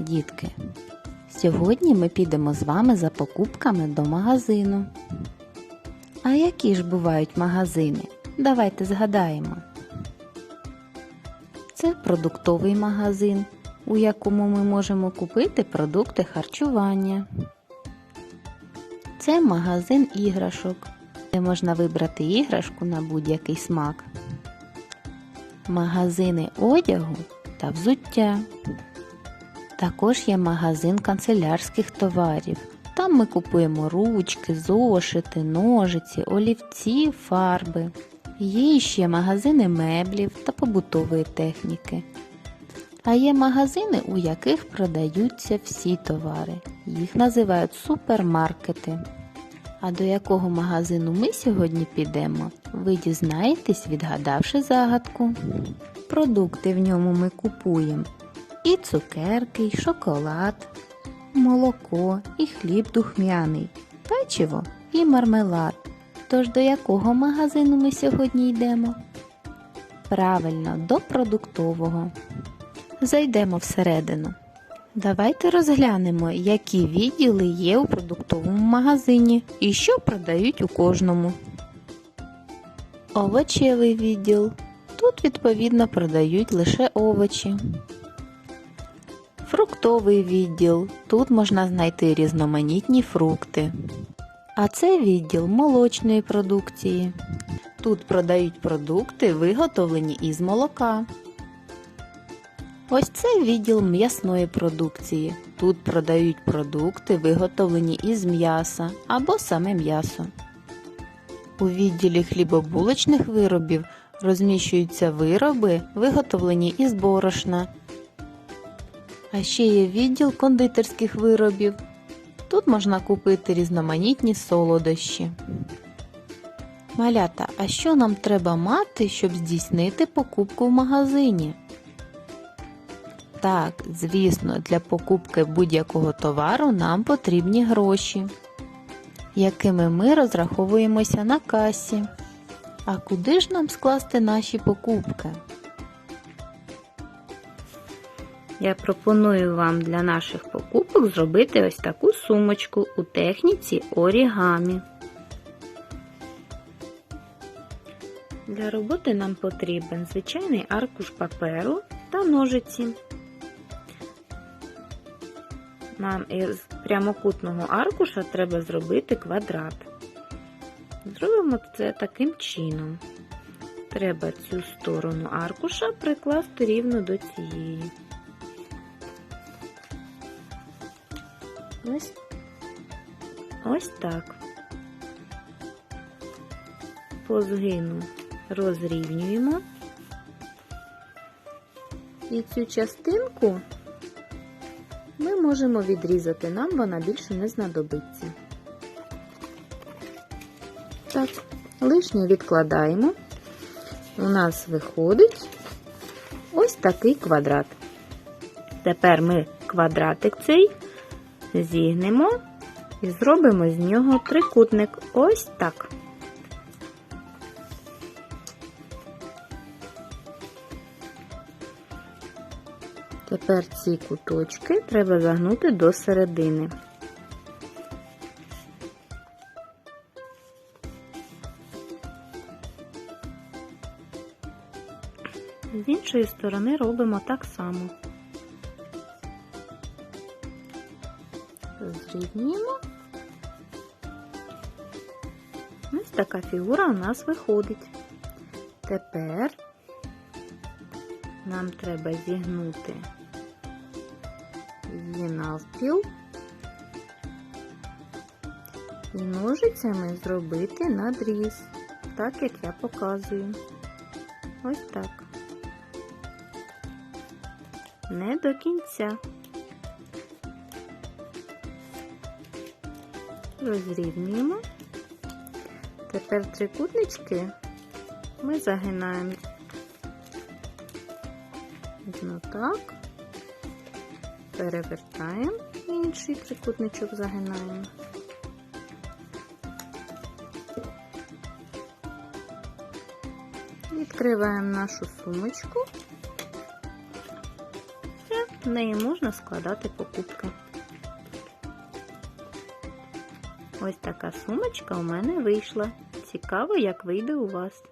дітки! Сьогодні ми підемо з вами за покупками до магазину. А які ж бувають магазини? Давайте згадаємо. Це продуктовий магазин, у якому ми можемо купити продукти харчування. Це магазин іграшок, де можна вибрати іграшку на будь-який смак. Магазини одягу та взуття. Також є магазин канцелярських товарів. Там ми купуємо ручки, зошити, ножиці, олівці, фарби. Є ще магазини меблів та побутової техніки. А є магазини, у яких продаються всі товари. Їх називають супермаркети. А до якого магазину ми сьогодні підемо, ви дізнаєтесь, відгадавши загадку. Продукти в ньому ми купуємо і цукерки, і шоколад, молоко, і хліб духмяний, печиво і мармелад. Тож до якого магазину ми сьогодні йдемо? Правильно, до продуктового. Зайдемо всередину. Давайте розглянемо, які відділи є у продуктовому магазині і що продають у кожному. Овочевий відділ. Тут відповідно продають лише овочі. Фруктовий відділ. Тут можна знайти різноманітні фрукти. А це відділ молочної продукції. Тут продають продукти, виготовлені із молока. Ось це відділ м'ясної продукції. Тут продають продукти, виготовлені із м'яса або саме м'ясо. У відділі хлібобулочних виробів розміщуються вироби, виготовлені із борошна. А ще є відділ кондитерських виробів. Тут можна купити різноманітні солодощі. Малята, а що нам треба мати, щоб здійснити покупку в магазині? Так, звісно, для покупки будь-якого товару нам потрібні гроші, якими ми розраховуємося на касі. А куди ж нам скласти наші покупки? Я пропоную вам для наших покупок зробити ось таку сумочку у техніці орігамі. Для роботи нам потрібен звичайний аркуш паперу та ножиці. Нам із прямокутного аркуша треба зробити квадрат. Зробимо це таким чином. Треба цю сторону аркуша прикласти рівно до цієї. Ось, ось так. По згину розрівнюємо. І цю частинку ми можемо відрізати, нам вона більше не знадобиться. Так, лишнє відкладаємо. У нас виходить ось такий квадрат. Тепер ми квадратик цей зігнемо і зробимо з нього трикутник. Ось так. Тепер ці куточки треба загнути до середини. З іншої сторони робимо так само. Зрівнюємо. Ось така фігура у нас виходить. Тепер нам треба зігнути її навпіл і ножицями зробити надріз, так як я показую. Ось так. Не до кінця. Розрівнюємо. Тепер трикутнички ми загинаємо Ну так, перевертаємо і інший трикутничок загинаємо. Відкриваємо нашу сумочку. Все, В неї можна складати покупки. Ось така сумочка у мене вийшла. Цікаво, як вийде у вас.